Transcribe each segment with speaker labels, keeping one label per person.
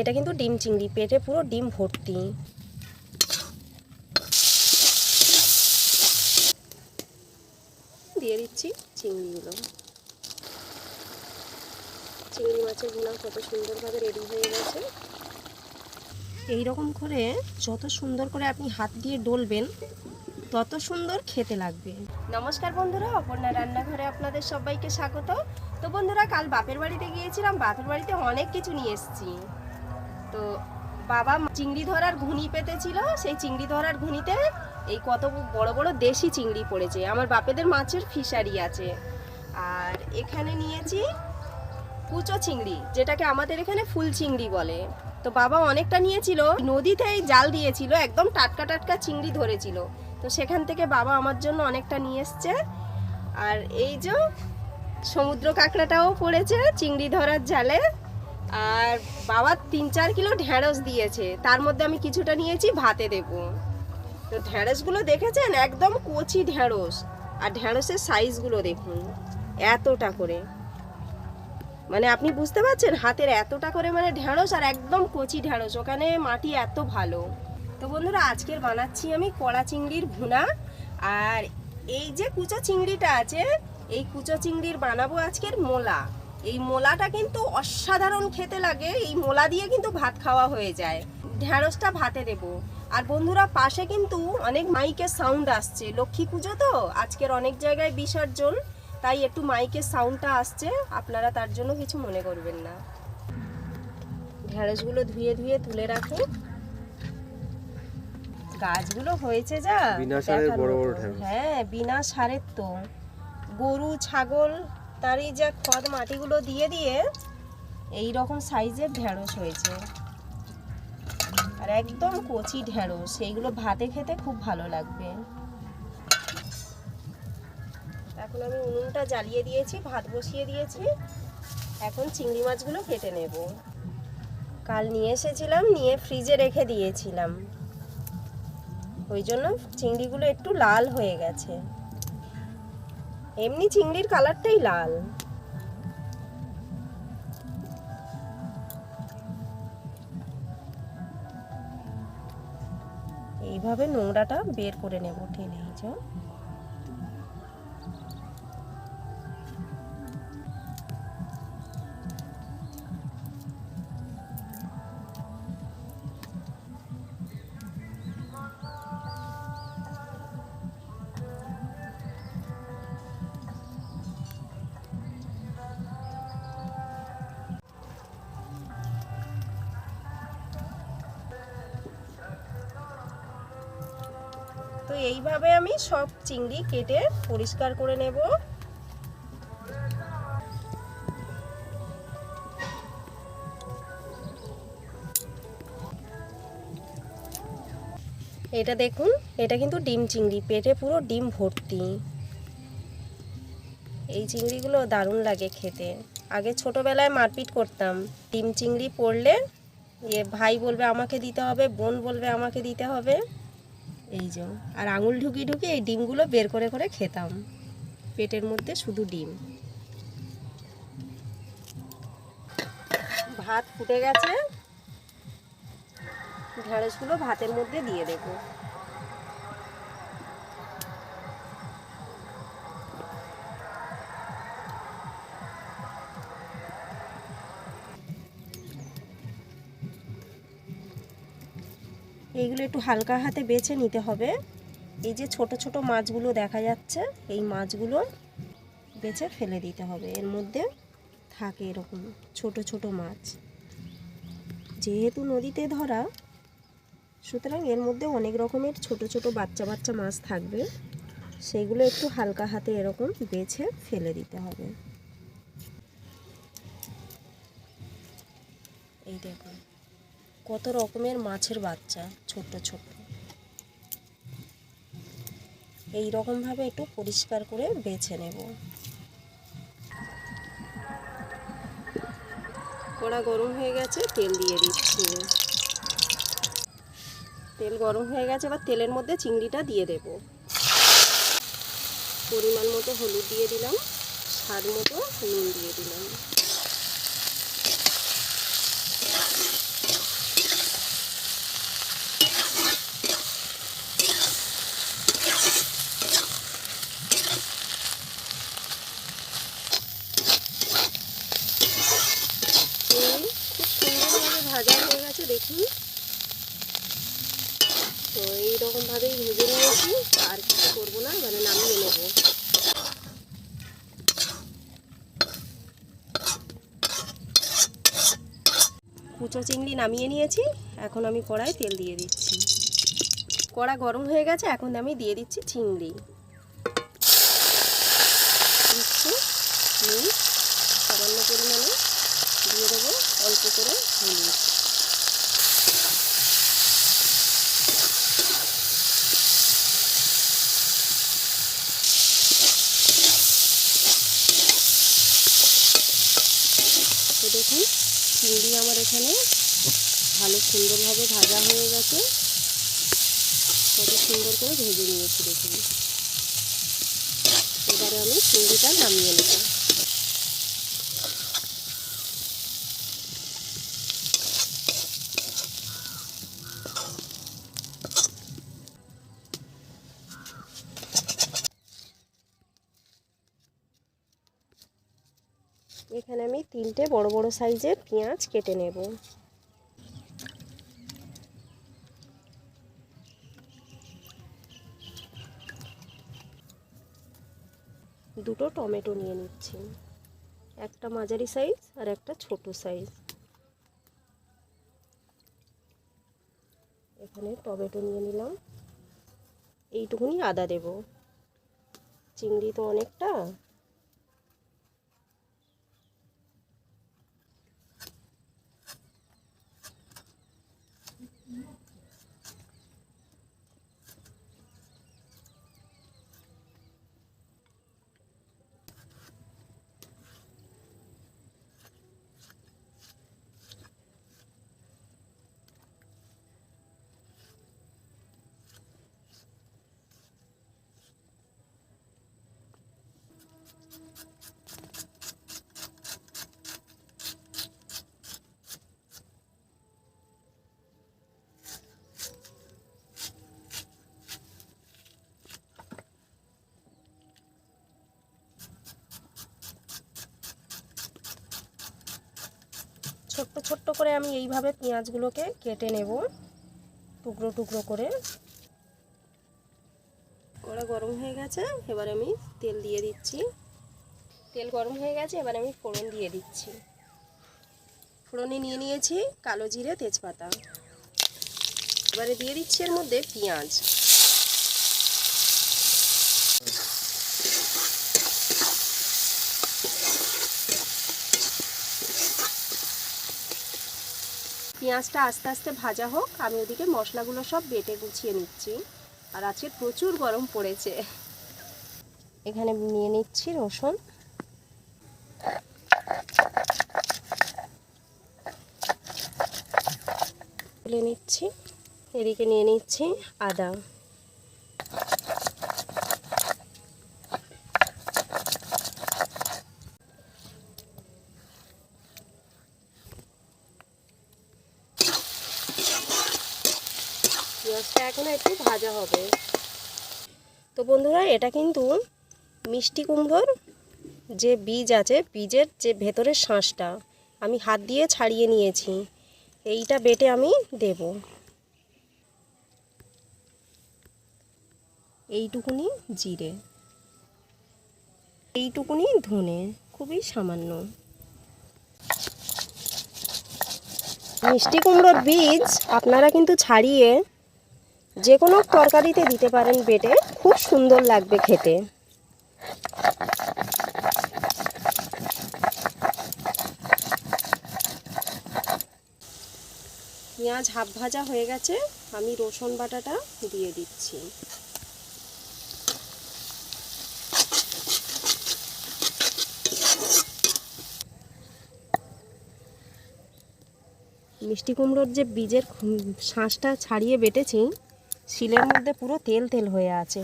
Speaker 1: এটা কিন্তু ডিম চিংড়ি পেটে পুরো ডিম ভর্তি। দিয়ে দিচ্ছি চিংড়িগুলো। চিংড়ি মাছের ভুনা কত সুন্দরভাবে রেডি হয়ে গেছে। এই রকম করে যত সুন্দর করে আপনি হাত দিয়ে ডলবেন, তত সুন্দর খেতে লাগবে। নমস্কার বন্ধুরা, অপর্ণা রান্নাঘরে আপনাদের সবাইকে স্বাগত। তো বন্ধুরা, কাল বাপের বাড়িতে গিয়েছিলাম, বাপের বাড়িতে অনেক কিছু নিয়ে এসেছি। তো বাবা চিংড়ি ধরার ঘুনি পেতেছিল, সেই চিংড়ি ধরার ঘুনিতে এই কত বড় বড় দেশি চিংড়ি পড়েছে। আমার বাপেদের মাছের ফিশারি আছে। আর এখানে নিয়েছি কুচো চিংড়ি, যেটাকে আমাদের এখানে ফুল চিংড়ি বলে। তো বাবা অনেকটা নিয়েছিল, নদীতেই জাল দিয়েছিল, একদম টাটকা টাটকা চিংড়ি ধরেছিল। তো সেখান থেকে বাবা আমার জন্য অনেকটা নিয়ে এসছে। আর এই যে সমুদ্র কাঁকড়াটাও পড়েছে চিংড়ি ধরার জালে। আর বাবা তিন চার কিলো ঢ্যাঁড়স দিয়েছে। তার মধ্যে আমি কিছুটা নিয়েছি, ভাতে দেব। তো ঢ্যাঁড়সগুলো দেখেছেন? একদম কচি ঢ্যাঁড়স আর ঢ্যাঁড়সের সাইজগুলো দেখুন, এতটা করে। মানে আপনি বুঝতে পারছেন, হাতের এতটা করে মানে ঢ্যাঁড়স আর একদম কচি ঢ্যাঁড়স ওখানে মাটি এত ভালো। তো বন্ধুরা, আজকের বানাচ্ছি আমি কড়া চিংড়ির ভুনা। আর এই যে কুচো চিংড়িটা আছে, এই কুচো চিংড়ির বানাবো আজকের মোলা। এই মোলাটা কিন্তু অসাধারণ খেতে লাগে। এই মোলা দিয়ে কিন্তু ভাত খাওয়া হয়ে যায়। ঢ্যাঁড়সটা ভাতে দেব। আর বন্ধুরা পাশে কিন্তু অনেক মাইকের সাউন্ড আসছে। লক্ষ্মী পুজো তো? আজকের অনেক জায়গায় বিসর্জন। তাই একটু মাইকের সাউন্ডটা আসছে। আপনারা তার জন্য কিছু মনে করবেন না। ঢ্যাঁড়সগুলো ধুয়ে ধুয়ে তুলে রাখি। গাছগুলো হয়েছে যা।
Speaker 2: বিনা সারের বড় বড়
Speaker 1: হ্যাঁ বিনা সারের তো। গরু ছাগল তারই যা খদ মাটিগুলো দিয়ে দিয়ে এই রকম সাইজের ঢ্যাঁড়স হয়েছে। আর একদম কচি ঢ্যাঁড়স সেইগুলো ভাতে খেতে খুব ভালো লাগবে। এখন আমি উনুনটা জ্বালিয়ে দিয়েছি, ভাত বসিয়ে দিয়েছি। এখন চিংড়ি মাছগুলো কেটে নেব। কাল নিয়ে এসেছিলাম, নিয়ে ফ্রিজে রেখে দিয়েছিলাম। ওই জন্য চিংড়িগুলো একটু লাল হয়ে গেছে। এমনি চিংড়ির কালারটাই লাল। এইভাবে নোংরাটা বের করে নেব টেনে এই তো এইভাবে আমি সব চিংড়ি কেটে পরিষ্কার করে নেব। এটা দেখুন, এটা কিন্তু ডিম চিংড়ি, পেটে পুরো ডিম ভর্তি। এই চিংড়িগুলো দারুণ লাগে খেতে। আগে ছোটোবেলায় মারপিট করতাম, ডিম চিংড়ি পড়লে ইয়ে ভাই বলবে আমাকে দিতে হবে, বোন বলবে আমাকে দিতে হবে। এই যে, আর আঙুল ঢুকিয়ে ঢুকিয়ে এই ডিমগুলো বের করে করে খেতাম। পেটের মধ্যে শুধু ডিম। ভাত ফুটে গেছে। ঢেঁড়সগুলো ভাতের মধ্যে দিয়ে দেব। এইগুলো একটু হালকা হাতে বেছে নিতে হবে। এই যে ছোট ছোট মাছগুলো দেখা যাচ্ছে, এই মাছগুলো বেছে ফেলে দিতে হবে। এর মধ্যে থাকে এরকম ছোট ছোট মাছ। যেহেতু নদীতে ধরা, সুতরাং এর মধ্যে অনেক রকমের ছোট ছোট বাচ্চা বাচ্চা মাছ থাকবে। সেগুলো একটু হালকা হাতে এরকম বেছে ফেলে দিতে হবে। এই দেখুন। কত রকমের মাছের বাচ্চা ছোট ছোট এই রকমভাবে একটু পরিষ্কার করে বেছে নেব। কড়া গরম হয়ে গেছে, তেল দিয়ে দিচ্ছি। তেল গরম হয়ে গেছে, এবার তেলের মধ্যে চিংড়িটা দিয়ে দেব। পরিমাণ মতো হলুদ দিয়ে দিলাম, স্বাদ মতো নুন দিয়ে দিলাম দেখুন তো এইরকমভাবেই ভেজে নিয়েছি আর কিছু করব না মানে নামিয়ে নেব কুচো চিংড়ি নামিয়ে নিয়েছি। এখন আমি কড়ায় তেল দিয়ে দিচ্ছি। কড়া গরম হয়ে গেছে, এখন আমি দিয়ে দিচ্ছি চিংড়ি দিচ্ছি নুন সামান্য পরিমাণে দিয়ে দেবো অল্প করে হলুদ তো দেখুন চিংড়ি আমার এখানে ভালো সুন্দরভাবে ভাজা হয়ে গেছে কত সুন্দর করে নিয়েছি এবারে আমি চিংড়িটা নামিয়ে নেব। এখানে আমি তিনটে বড় বড় সাইজের পেঁয়াজ কেটে নেব। টমেটো নিয়ে নিচ্ছি। একটা মাঝারি সাইজ আর একটা ছোট সাইজ এখানে টমেটো নিয়ে নিলাম। এইটুকুনি আদা দেব। চিংড়ি তো অনেকটা। ছোট্ট ছোট্ট করে আমি এইভাবে পেঁয়াজগুলোকে কেটে নেব, টুকরো টুকরো করে। কড়া গরম হয়ে গেছে, এবার আমি তেল দিয়ে দিচ্ছি। তেল গরম হয়ে গেছে, এবার আমি ফোড়ন দিয়ে দিচ্ছি। ফোড়নে নিয়ে নিয়েছি কালো জিরে তেজপাতা। এবারে দিয়ে দিচ্ছি এর মধ্যে পেঁয়াজ। পেঁয়াজটা আস্তে আস্তে ভাজা হোক, আমি ওদিকে মশলাগুলো সব বেটে গুছিয়ে নিচ্ছি। আর আজকে প্রচুর গরম পড়েছে। এখানে নিয়ে নিচ্ছি রসুন। নিচ্ছি। এদিকে নিয়ে নিচ্ছি আদা পেঁয়াজটা এখন একটু ভাজা হবে। তো বন্ধুরা, এটা কিন্তু মিষ্টি কুমড়োর যে বীজ আছে, বীজের যে ভেতরের শাঁসটা, আমি হাত দিয়ে ছাড়িয়ে নিয়েছি। এইটা বেটে আমি দেব। এইটুকুনি জিরে। এইটুকুনি ধনে, খুবই সামান্য। মিষ্টি কুমড়োর বীজ আপনারা কিন্তু ছাড়িয়ে যে কোনো তরকারিতে দিতে পারেন বেটে, খুব সুন্দর লাগবে খেতে। পেঁয়াজ হাফ ভাজা হয়ে গেছে, আমি রসুন বাটাটা দিয়ে দিচ্ছি। মিষ্টি কুমড়োর যে বীজের শাঁসটা ছাড়িয়ে বেটেছি শিলের মধ্যে পুরো তেল তেল হয়ে আছে।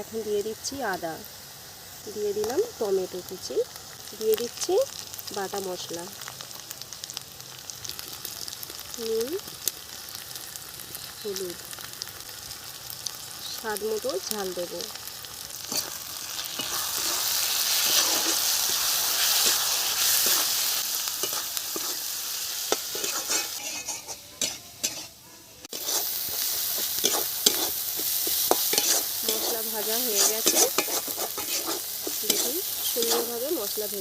Speaker 1: এখন দিয়ে দিচ্ছি আদা। দিয়ে দিলাম টমেটো কুচি। দিয়ে দিচ্ছি বাটা মশলা। নুন, হলুদ। স্বাদ মতো ঝাল দেবো।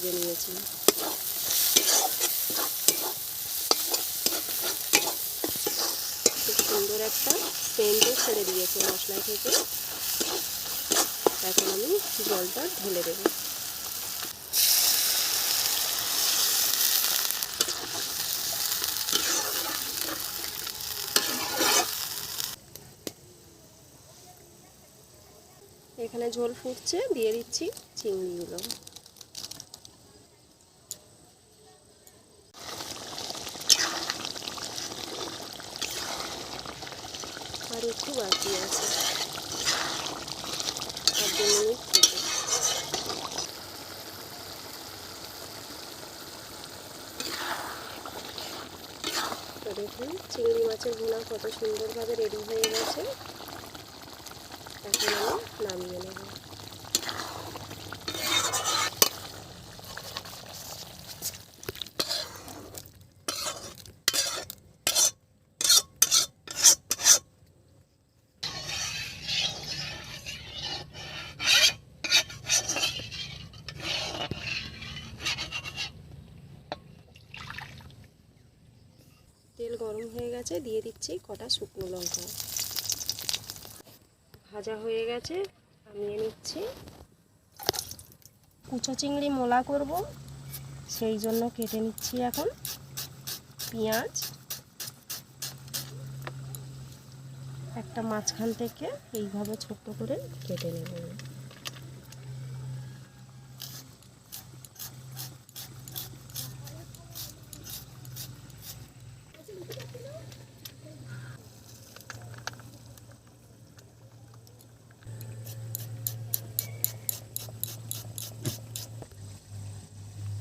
Speaker 1: ভেজে নিয়েছি। খুব সুন্দর একটা সেন্টও ছেড়ে দিয়েছে মশলা থেকে। এখন আমি জলটা ঢেলে দেবো। এখানে ঝোল ফুটছে, দিয়ে দিচ্ছি চিংড়িগুলো আর একটু বাকি আছে চিংড়ি মাছের ভুনা কত সুন্দরভাবে রেডি হয়ে গেছে এখন আমি নামিয়ে নেব তেল গরম হয়ে গেছে, দিয়ে দিচ্ছি কটা শুকনো লঙ্কা। ভাজা হয়ে গেছে, নামিয়ে নিচ্ছি। কুচো চিংড়ি মোলা করব, সেই জন্য কেটে নিচ্ছি এখন পেঁয়াজ। একটা মাঝখান থেকে এইভাবে ছোট্ট করে কেটে নেব।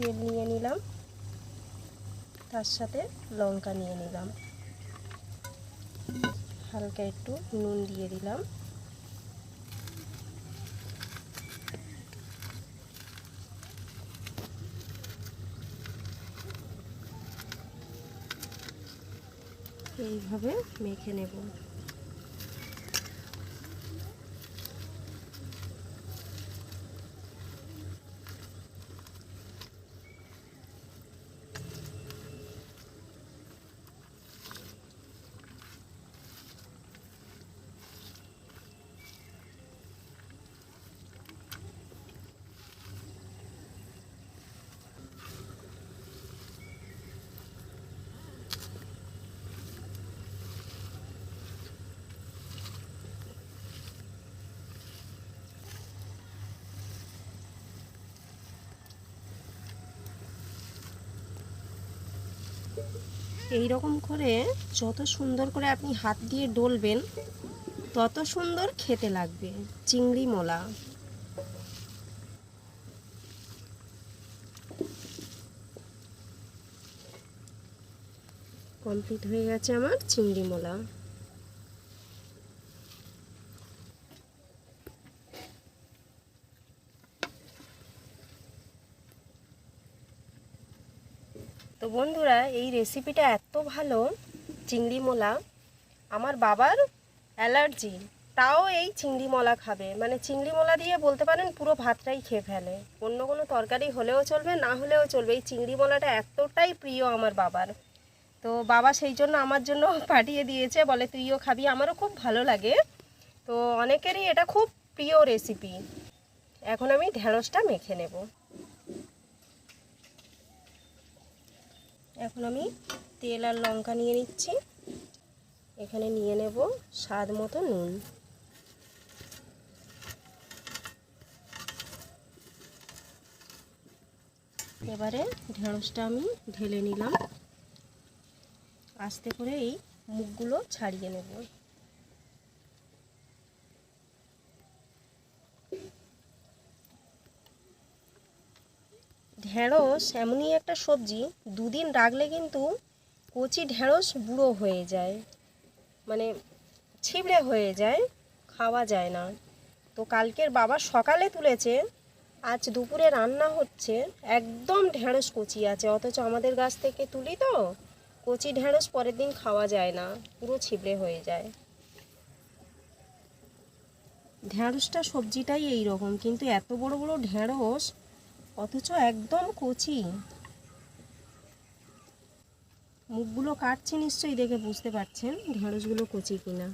Speaker 1: তেল নিয়ে নিলাম। তার সাথে লঙ্কা নিয়ে নিলাম। হালকা একটু নুন দিয়ে দিলাম। এইভাবে মেখে নেব। এই রকম করে যত সুন্দর করে আপনি হাত দিয়ে ডলবেন, তত সুন্দর খেতে লাগবে, চিংড়ি মোলা। কমপ্লিট হয়ে গেছে আমার চিংড়ি মোলা। বন্ধুরা, এই রেসিপিটা এত ভালো, চিংড়ি মোলা। আমার বাবার অ্যালার্জি, তাও এই চিংড়ি মোলা খাবে। মানে চিংড়ি মোলা দিয়ে বলতে পারেন পুরো ভাতটাই খেয়ে ফেলে। অন্য কোনো তরকারি হলেও চলবে, না হলেও চলবে। এই চিংড়ি মোলাটা এতটাই প্রিয় আমার বাবার। তো বাবা সেই জন্য আমার জন্য পাঠিয়ে দিয়েছে, বলে তুইও খাবি। আমারও খুব ভালো লাগে। তো অনেকেরই এটা খুব প্রিয় রেসিপি এখন আমি ঢেঁড়সটা মেখে নেব। এখন আমি তেল আর লঙ্কা নিয়ে নিচ্ছি। এখানে নিয়ে নেব স্বাদ মতো নুন। এবারে ঢেঁড়সটা আমি ঢেলে নিলাম। আস্তে করে এই মুখগুলো ছাড়িয়ে নেব। ঢেঁড়স এমনই একটা সবজি, দুদিন রাখলে কিন্তু কচি ঢেঁড়স বুড়ো হয়ে যায়। মানে ছিবড়ে হয়ে যায়, খাওয়া যায় না। তো কালকের বাবা সকালে তুলেছে, আজ দুপুরে রান্না হচ্ছে, একদম ঢেঁড়স কচি আছে। অথচ আমাদের গাছ থেকে তুলি তো, কচি ঢেঁড়স পরের দিন খাওয়া যায় না, পুরো ছিবড়ে হয়ে যায়। ঢেঁড়সটা সবজিটাই এই রকম কিন্তু এত বড় বড় ঢেঁড়স অথচ একদম কচি। মুখগুলো কাটছে নিশ্চয়ই দেখে বুঝতে পারছেন ঢেঁড়সগুলো কচি কিনা।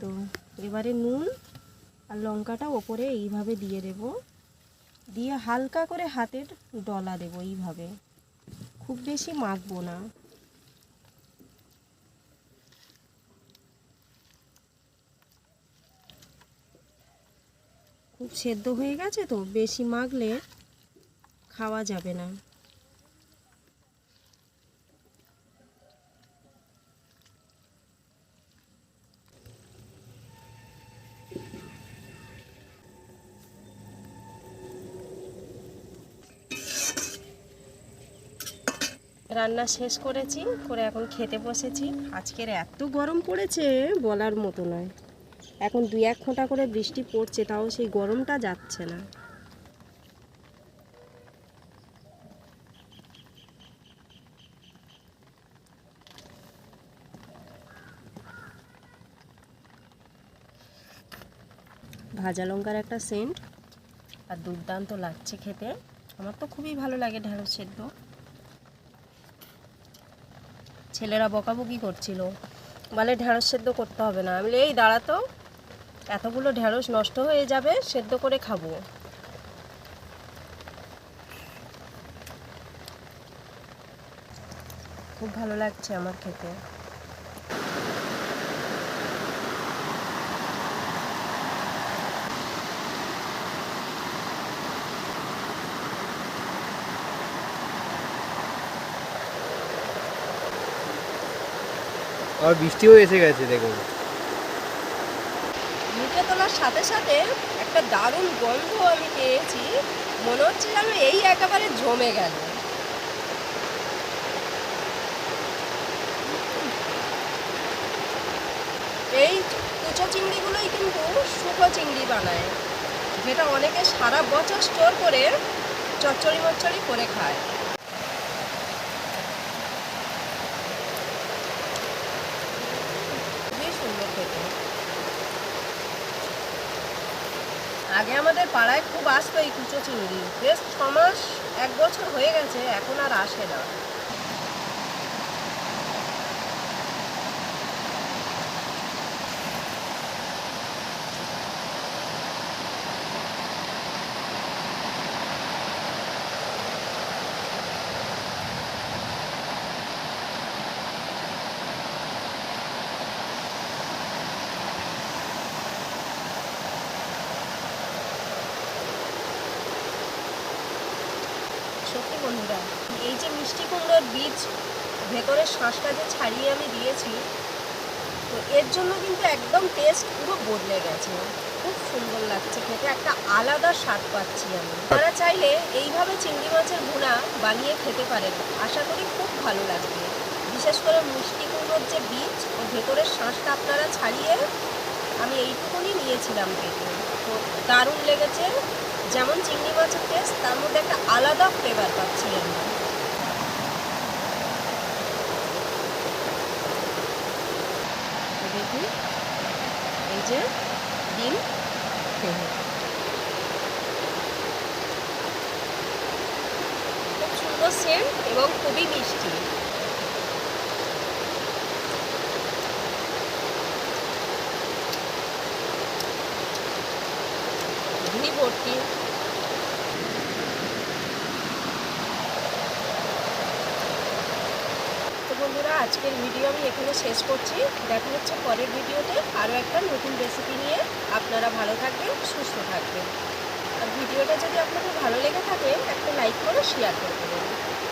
Speaker 1: তো এবারে নুন আর লঙ্কাটা ওপরে এইভাবে দিয়ে দেব। দিয়ে হালকা করে হাতের ডলা দেব এইভাবে। খুব বেশি মাখবো না। খুব সেদ্ধ হয়ে গেছে তো? বেশি মাখলে খাওয়া যাবে না। রান্না শেষ করেছি, করে এখন খেতে বসেছি। আজকের এত গরম পড়েছে, বলার মতো নয়। এখন দুই এক ফোঁটা করে বৃষ্টি পড়ছে, তাও সেই গরমটা যাচ্ছে না। ভাজা লঙ্কার একটা সেন্ট আর দুর্দান্ত লাগছে খেতে। আমার তো খুবই ভালো লাগে ঢেঁড়স সেদ্ধ। ছেলেরা বকাবকি করছিল। বলে ঢেঁড়স সেদ্ধ করতে হবে না। আমি এই দাঁড়াতো এতগুলো ঢেঁড়স নষ্ট হয়ে যাবে, সেদ্ধ করে খাব। খুব ভালো লাগছে আমার খেতে।
Speaker 2: আর বৃষ্টিও এসে গেছে, দেখুন।
Speaker 1: মুখে তোলার সাথে সাথে একটা দারুণ গন্ধ আমি পেয়েছি। মনে হচ্ছে যেন এই একেবারে জমে গেল। এই কুচো চিংড়িগুলোই কিন্তু শুকো চিংড়ি বানায়, যেটা অনেকে সারা বছর স্টোর করে চচ্চড়ি মচ্চড়ি করে খায় খুবই সুন্দর খেতে আগে আমাদের পাড়ায় খুব আসতো এই কুচো চিংড়ি। বেশ ছ মাস এক বছর হয়ে গেছে, এখন আর আসে না সত্যি বন্ধুরা এই যে মিষ্টি কুমড়োর বীজ ভেতরের শাঁসটা যে ছাড়িয়ে আমি দিয়েছি, তো এর জন্য কিন্তু একদম টেস্ট পুরো বদলে গেছে। খুব সুন্দর লাগছে খেতে, একটা আলাদা স্বাদ পাচ্ছি আমি। তারা চাইলে এইভাবে চিংড়ি মাছের ভুনা বানিয়ে খেতে পারেন। আশা করি খুব ভালো লাগবে। বিশেষ করে মিষ্টি কুমড়োর যে বীজ ও ভেতরের শাঁসটা আপনারা ছাড়িয়ে আমি এইটুকুনি নিয়েছিলাম কেটে তো দারুণ লেগেছে। যেমন চিংড়ি মাছের টেস্ট তার মধ্যে একটা আলাদা ফ্লেভার পাচ্ছি আমি তো দেখুন এই যে ডিম। খুব সুন্দর সেন্ট এবং খুবই মিষ্টি ঘি ভর্তি তো বন্ধুরা আজকের ভিডিও আমি এখানে শেষ করছি। দেখা হচ্ছে পরের ভিডিওতে আরও একটা নতুন রেসিপি নিয়ে আপনারা ভালো থাকবেন, সুস্থ থাকবেন। আর ভিডিওটা যদি আপনাদের ভালো লেগে থাকে, একটা লাইক করে শেয়ার করে দেবেন।